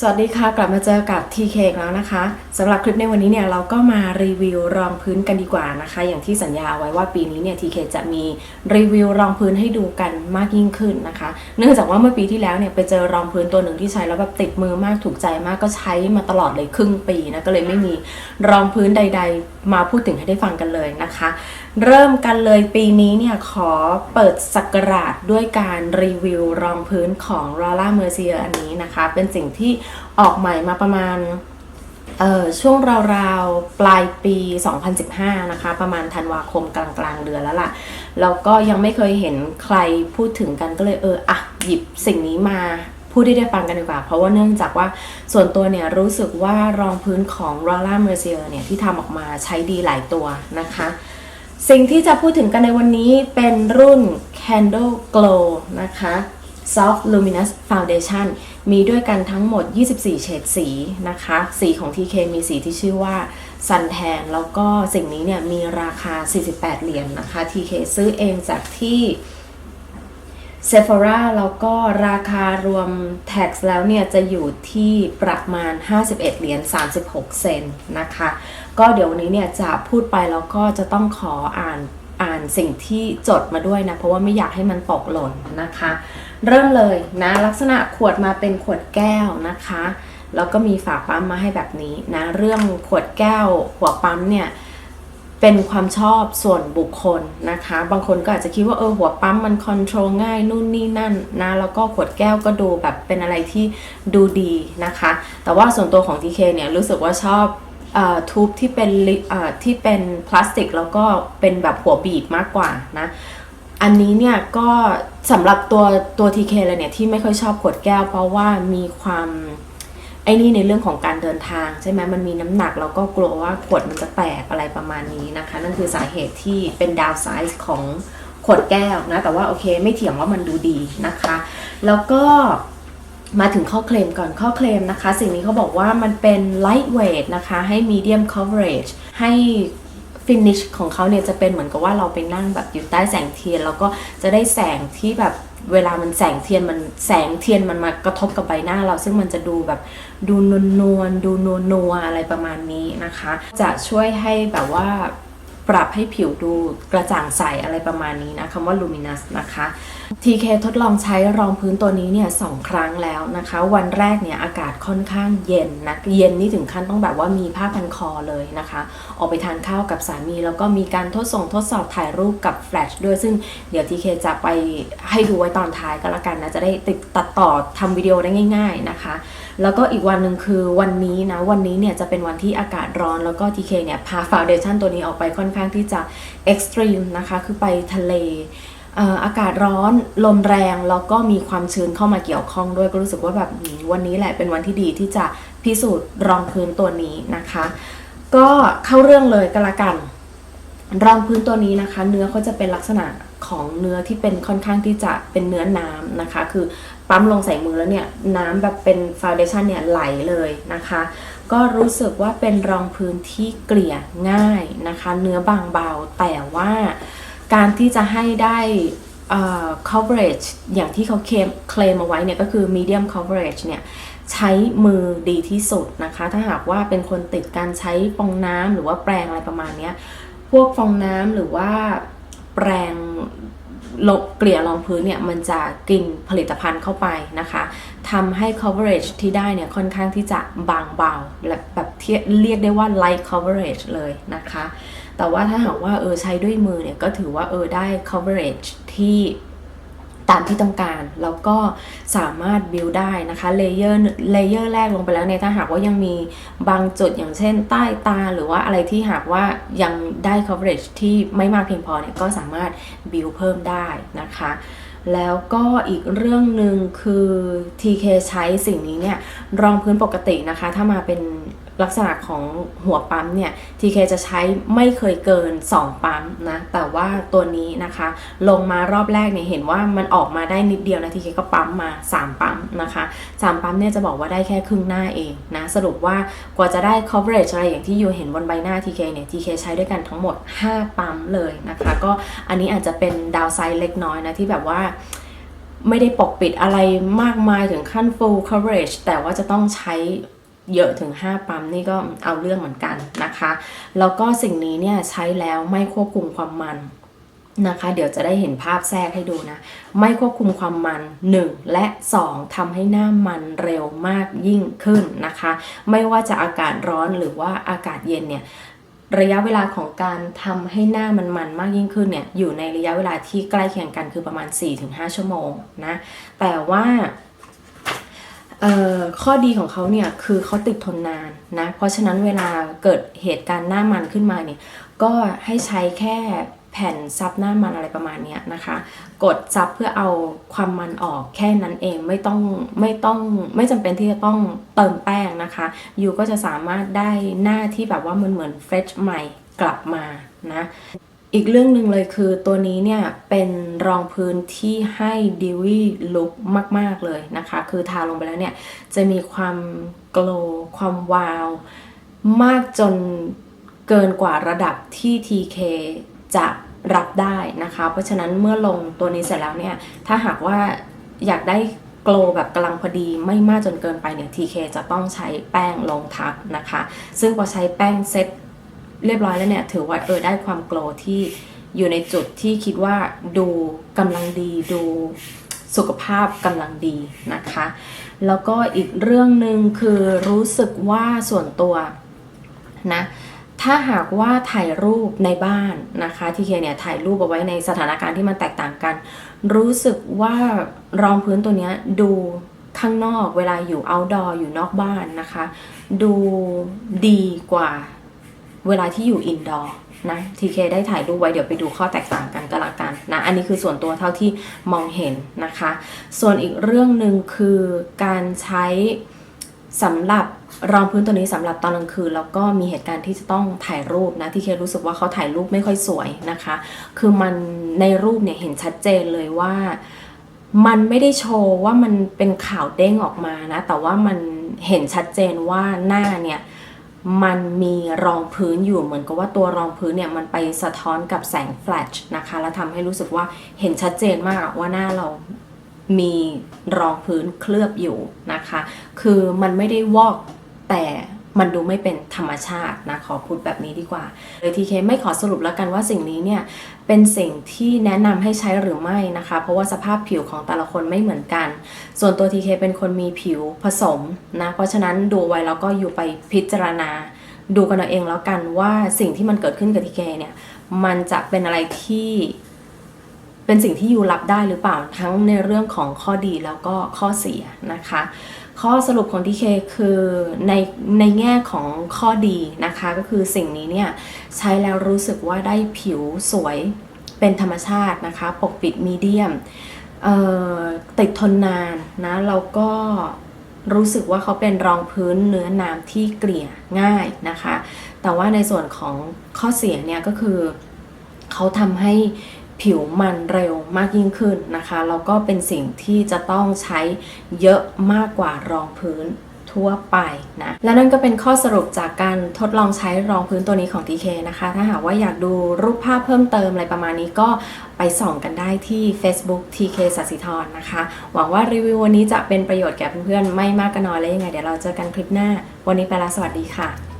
สวัสดีค่ะ กลับมาเจอกับ TK แล้วนะคะสำหรับคลิปในวันนี้เนี่ยเราก็มารีวิวรองพื้นกันดีกว่านะคะ อย่างที่สัญญาเอาไว้ว่าปีนี้เนี่ย TK จะมีรีวิวรองพื้นให้ดูกันมากยิ่งขึ้นนะคะ เนื่องจากว่าเมื่อปีที่แล้วเนี่ยไปเจอรองพื้นตัวหนึ่งที่ใช้แล้วแบบติดมือมากถูกใจมากก็ใช้มาตลอดเลยครึ่งปีนะก็เลยไม่มีรองพื้นใด ๆ มาพูดถึงให้ได้ฟังกันเลยนะคะ เริ่มกันเลยปีนี้เนี่ยขอเปิดสักราชด้วยการรีวิวรองพื้นของ r o l a Mercier อันนี้นะคะ เป็นสิ่งที่ออกใหม่มาประมาณช่วงราวๆ ปลายปี 2015 นะคะ ประมาณธันวาคมกลางๆเดือนแล้วล่ะ แล้วก็ยังไม่เคยเห็นใครพูดถึงกันก็เลยเอออะหยิบสิ่งนี้มาพูดได้ได้ฟังกันดีกว่า เพราะว่าเนื่องจากว่าส่วนตัวเนี่ยรู้สึกว่ารองพื้นของ r o l a Mercier เนี่ยที่ทำออกมาใช้ดีหลายตัวนะคะ สิ่งที่จะพูดถึงกันในวันนี้เป็นรุ่น Candle Glow นะคะ Soft Luminous Foundation มีด้วยกันทั้งหมด 24 เฉดสีนะคะ สีของ TK มีสีที่ชื่อว่า Suntan แล้วก็สิ่งนี้เนี่ยมีราคา 48 เหรียญนนะคะ TK ซื้อเองจากที่ เซฟ o r a แล้วก็ราคารวม tax แล้วเนี่ยจะอยู่ที่ประมาณ 51 เหรียญ 36 เซนต์นะคะ ก็เดี๋ยววันนี้เนี่ยจะพูดไปแล้วก็จะต้องขออ่านอ่านสิ่งที่จดมาด้วยนะ เพราะว่าไม่อยากให้มันตกหล่นนะคะ เริ่มเลยนะ ลักษณะขวดมาเป็นขวดแก้วนะคะ แล้วก็มีฝาปั๊มมาให้แบบนี้นะ เรื่องขวดแก้วหัวปั๊มเนี่ย เป็นความชอบส่วนบุคคลนะคะ บางคนก็อาจจะคิดว่าเออหัวปั๊มมันคอนโทรลง่ายนู่นนี่นั่นนะ แล้วก็ขวดแก้วก็ดูแบบเป็นอะไรที่ดูดีนะคะ แต่ว่าส่วนตัวของ TK เนี่ยรู้สึกว่าชอบออทูบที่เป็นลิอ่อที่เป็นพลาสติกแล้วก็เป็นแบบหัวบีบมากกว่านะ อันนี้เนี่ยก็สำหรับตัวตัว TK เลยเนี่ยที่ไม่ค่อยชอบขวดแก้ว เพราะว่ามีความ ไอ้นี่ในเรื่องของการเดินทางใช่ไหมมันมีน้ำหนักแล้วก็กลัวว่าขวดมันจะแตกอะไรประมาณนี้นะคะ นั่นคือสาเหตุที่เป็นดาวไซส์ของขวดแก้วนะ แต่ว่าโอเคไม่เถียงว่ามันดูดีนะคะ แล้วก็มาถึงข้อเคลมก่อนข้อเคลมนะคะ สิ่งนี้เขาบอกว่ามันเป็น lightweight นะคะ ให้ medium coverage ให้ finish ของเขาเนี่ยจะเป็นเหมือนกับว่าเราไปนั่งแบบอยู่ใต้แสงเทียน แล้วก็จะได้แสงที่แบบ เวลามันแสงเทียนมันแสงเทียนมันมากระทบกับใบหน้า เราซึ่งมันจะดูแบบดูนวลนวลดูนวลนัวลอะไรประมาณนี้นะคะ จะช่วยให้แบบว่า ปรับให้ผิวดูกระจ่างใสอะไรประมาณนี้นะคำว่า luminous นะคะ TK ทดลองใช้รองพื้นตัวนี้เนี่ยสองครั้งแล้วนะคะ วันแรกเนี่ยอากาศค่อนข้างเย็นนะเย็นนี่ถึงขั้นต้องแบบว่ามีผ้าพันคอเลยนะคะ ออกไปทานข้าวกับสามี แล้วก็มีการทดส่งทดสอบถ่ายรูปกับแฟลชด้วยซึ่งเดี๋ยว TK จะไปให้ดูไว้ตอนท้ายก็แล้วกันนะจะได้ติดตัดต่อทำวิดีโอได้ง่าย ๆนะคะแล้วก็อีกวันหนึ่งคือวันนี้นะวันนี้เนี่ยจะเป็นวันที่อากาศร้อนแล้วก็ TK เนี่ยพาฟาวเดชั่นตัวนี้ออกไปค่อนข้างที่จะเอ็กซ์ตรีมนะคะคือไปทะเลอากาศร้อนลมแรงแล้วก็มีความชื้นเข้ามาเกี่ยวข้องด้วยก็รู้สึกว่าแบบวันนี้แหละเป็นวันที่ดีที่จะพิสูจน์รองพื้นตัวนี้นะคะ ก็เข้าเรื่องเลยก็แล้วกัน รองพื้นตัวนี้นะคะ เนื้อเขาจะเป็นลักษณะของเนื้อที่เป็นค่อนข้างที่จะเป็นเนื้อน้ำนะคะ คือ ปั๊มลงใส่มือแล้วเนี่ยน้ำแบบเป็นฟาวเดชันเนี่ยไหลเลยนะคะ ก็รู้สึกว่าเป็นรองพื้นที่เกลี่ยง่ายนะคะ เนื้อบางเบาแต่ว่าการที่จะให้ได้ coverage อย่างที่เขาเคลมเคลมเอาไว้เนี่ยก็คือ medium coverage เนี่ยใช้มือดีที่สุดนะคะ ถ้าหากว่าเป็นคนติดการใช้ฟองน้ำหรือว่าแปรงอะไรประมาณนี้พวกฟองน้ำหรือว่าแปรง เกลี่ยรองพื้นเนี่ยมันจะกินผลิตภัณฑ์เข้าไปนะคะทำให้ coverage ที่ได้เนี่ยค่อนข้างที่จะบางเบาและแบบเทียเรียกได้ว่า light coverage เลยนะคะ แต่ว่าถ้าหากว่าเออใช้ด้วยมือเนี่ยก็ถือว่าเออได้ coverage ที่ ตามที่ต้องการ แล้วก็สามารถ build ได้นะคะเลเยอร์เลเยอร์แรกลงไปแล้วเนี่ยถ้าหากว่ายังมีบางจุดอย่างเช่นใต้ตาหรือว่าอะไรที่หากว่ายังได้ coverage ที่ไม่มากเพียงพอเนี่ยก็สามารถ build เพิ่มได้นะคะแล้วก็อีกเรื่องหนึ่งคือ TK ใช้สิ่งนี้เนี่ยรองพื้นปกตินะคะ ถ้ามาเป็น ลักษณะของหัวปั๊มเนี่ย TK จะใช้ไม่เคยเกิน 2 ปั๊มนะ แต่ว่าตัวนี้นะคะ ลงมารอบแรกเนี่ย เห็นว่ามันออกมาได้นิดเดียวนะ TK ก็ปั๊มมา 3 ปั๊มนะคะ 3 ปั๊มเนี่ยจะบอกว่าได้แค่ครึ่งหน้าเองนะ สรุปว่ากว่าจะได้ coverage อะไรอย่างที่อยู่เห็นบนใบหน้า TK เนี่ย TK ใช้ด้วยกันทั้งหมด 5 ปั๊มเลยนะคะ ก็อันนี้อาจจะเป็นดาวไซด์เล็กน้อยนะที่แบบว่าไม่ได้ปกปิดอะไรมากมายถึงขั้น full coverage แต่ว่าจะต้องใช้ เยอะถึง 5 ปั๊มนี่ก็เอาเรื่องเหมือนกันนะคะ แล้วก็สิ่งนี้เนี่ยใช้แล้วไม่ควบคุมความมันนะคะ เดี๋ยวจะได้เห็นภาพแทรกให้ดูนะ ไม่ควบคุมความมัน 1 และ 2ทำให้หน้ามันเร็วมากยิ่งขึ้นนะคะ ไม่ว่าจะอากาศร้อนหรือว่าอากาศเย็นเนี่ยระยะเวลาของการทำให้หน้ามันมันมากยิ่งขึ้นเนี่ยอยู่ในระยะเวลาที่ใกล้เคียงกันคือประมาณ 4-5 ชั่วโมงนะแต่ว่า ข้อดีของเขาเนี่ยคือเขาติดทนนานนะ เพราะฉะนั้นเวลาเกิดเหตุการณ์หน้ามันขึ้นมาเนี่ยก็ให้ใช้แค่แผ่นซับหน้ามันอะไรประมาณนี้นะคะ กดซับเพื่อเอาความมันออกแค่นั้นเองไม่ต้องไม่ต้องไม่จำเป็นที่จะต้องเติมแป้งนะคะยูก็จะสามารถได้หน้าที่แบบว่ามันเหมือนเฟรชใหม่กลับมานะ อีกเรื่องหนึ่งเลยคือตัวนี้เนี่ยเป็นรองพื้นที่ให้ดิวี่ลุคมาก ๆ เลยนะคะ คือทาลงไปแล้วเนี่ยจะมีความโกลความวาว มากจนเกินกว่าระดับที่ TK จะรับได้นะคะ เพราะฉะนั้นเมื่อลงตัวนี้เสร็จแล้วเนี่ยถ้าหากว่าอยากได้โกลแบบกำลังพอดีไม่มากจนเกินไปเนี่ย TK จะต้องใช้แป้งลงทับนะคะ ซึ่งพอใช้แป้งเซ็ต เรียบร้อยแล้วเนี่ยถือว่าเออได้ความโกลว์ที่อยู่ในจุดที่คิดว่าดูกำลังดีดูสุขภาพกำลังดีนะคะ แล้วก็อีกเรื่องหนึ่งคือรู้สึกว่าส่วนตัวนะถ้าหากว่าถ่ายรูปในบ้านนะคะที่เคเนี่ยถ่ายรูปเอาไว้ในสถานการณ์ที่มันแตกต่างกัน รู้สึกว่ารองพื้นตัวเนี้ยดูข้างนอกเวลาอยู่ outdoor อยู่นอกบ้านนะคะ ดูดีกว่า เวลาที่อยู่อินดอร์นะทีเคได้ถ่ายรูปไว้เดี๋ยวไปดูข้อแตกต่างกันก็แล้วกันนะ อันนี้คือส่วนตัวเท่าที่มองเห็นนะคะ ส่วนอีกเรื่องหนึ่งคือการใช้สำหรับรองพื้นตัวนี้สำหรับตอนกลางคืนแล้วก็มีเหตุการณ์ที่จะต้องถ่ายรูปนะที่เครู้สึกว่าเขาถ่ายรูปไม่ค่อยสวยนะคะ คือมันในรูปเนี่ยเห็นชัดเจนเลยว่ามันไม่ได้โชว์ว่ามันเป็นข่าวเด้งออกมานะ แต่ว่ามันเห็นชัดเจนว่าหน้าเนี่ย มันมีรองพื้นอยู่เหมือนกับว่าตัวรองพื้นเนี่ยมันไปสะท้อนกับแสงแฟลชนะคะ แล้วทำให้รู้สึกว่าเห็นชัดเจนมากว่าหน้าเรามีรองพื้นเคลือบอยู่นะคะ คือมันไม่ได้วอกแต่ มันดูไม่เป็นธรรมชาตินะขอพูดแบบนี้ดีกว่าเลยทีเคไม่ขอสรุปแล้วกันว่าสิ่งนี้เนี่ยเป็นสิ่งที่แนะนำให้ใช้หรือไม่นะคะ เพราะว่าสภาพผิวของแต่ละคนไม่เหมือนกัน ส่วนตัวทีเคเป็นคนมีผิวผสมนะเพราะฉะนั้นดูไว้แล้วก็อยู่ไปพิจารณา ดูกันเอาเองแล้วกันว่าสิ่งที่มันเกิดขึ้นกับทีเคเนี่ยมันจะเป็นอะไรที่ เป็นสิ่งที่ยูรับได้หรือเปล่าทั้งในเรื่องของข้อดีแล้วก็ข้อเสียนะคะ ข้อสรุปของทีเคคือในในแง่ของข้อดีนะคะก็คือสิ่งนี้เนี่ยใช้แล้วรู้สึกว่าได้ผิวสวยเป็นธรรมชาตินะคะ ปกปิดมีเดียมติดทนนานนะแล้วก็รู้สึกว่าเขาเป็นรองพื้นเนื้อน้ำที่เกลี่ยง่ายนะคะ แต่ว่าในส่วนของข้อเสียเนี่ยก็คือเขาทำให้ ผิวมันเร็วมากยิ่งขึ้นนะคะแล้วก็เป็นสิ่งที่จะต้องใช้เยอะมากกว่ารองพื้นทั่วไปนะ และนั่นก็เป็นข้อสรุปจากการทดลองใช้รองพื้นตัวนี้ของ TK นะคะ ถ้าหากว่าอยากดูรูปภาพเพิ่มเติมอะไรประมาณนี้ก็ไปส่องกันได้ที่ Facebook TK สัสิธรนะคะ หวังว่ารีวิววันนี้จะเป็นประโยชน์แก่เพื่อนๆ ไม่มากก็น้อยแล้วยังไง เดี๋ยวเราเจอกันคลิปหน้า วันนี้ไปละสวัสดีค่ะ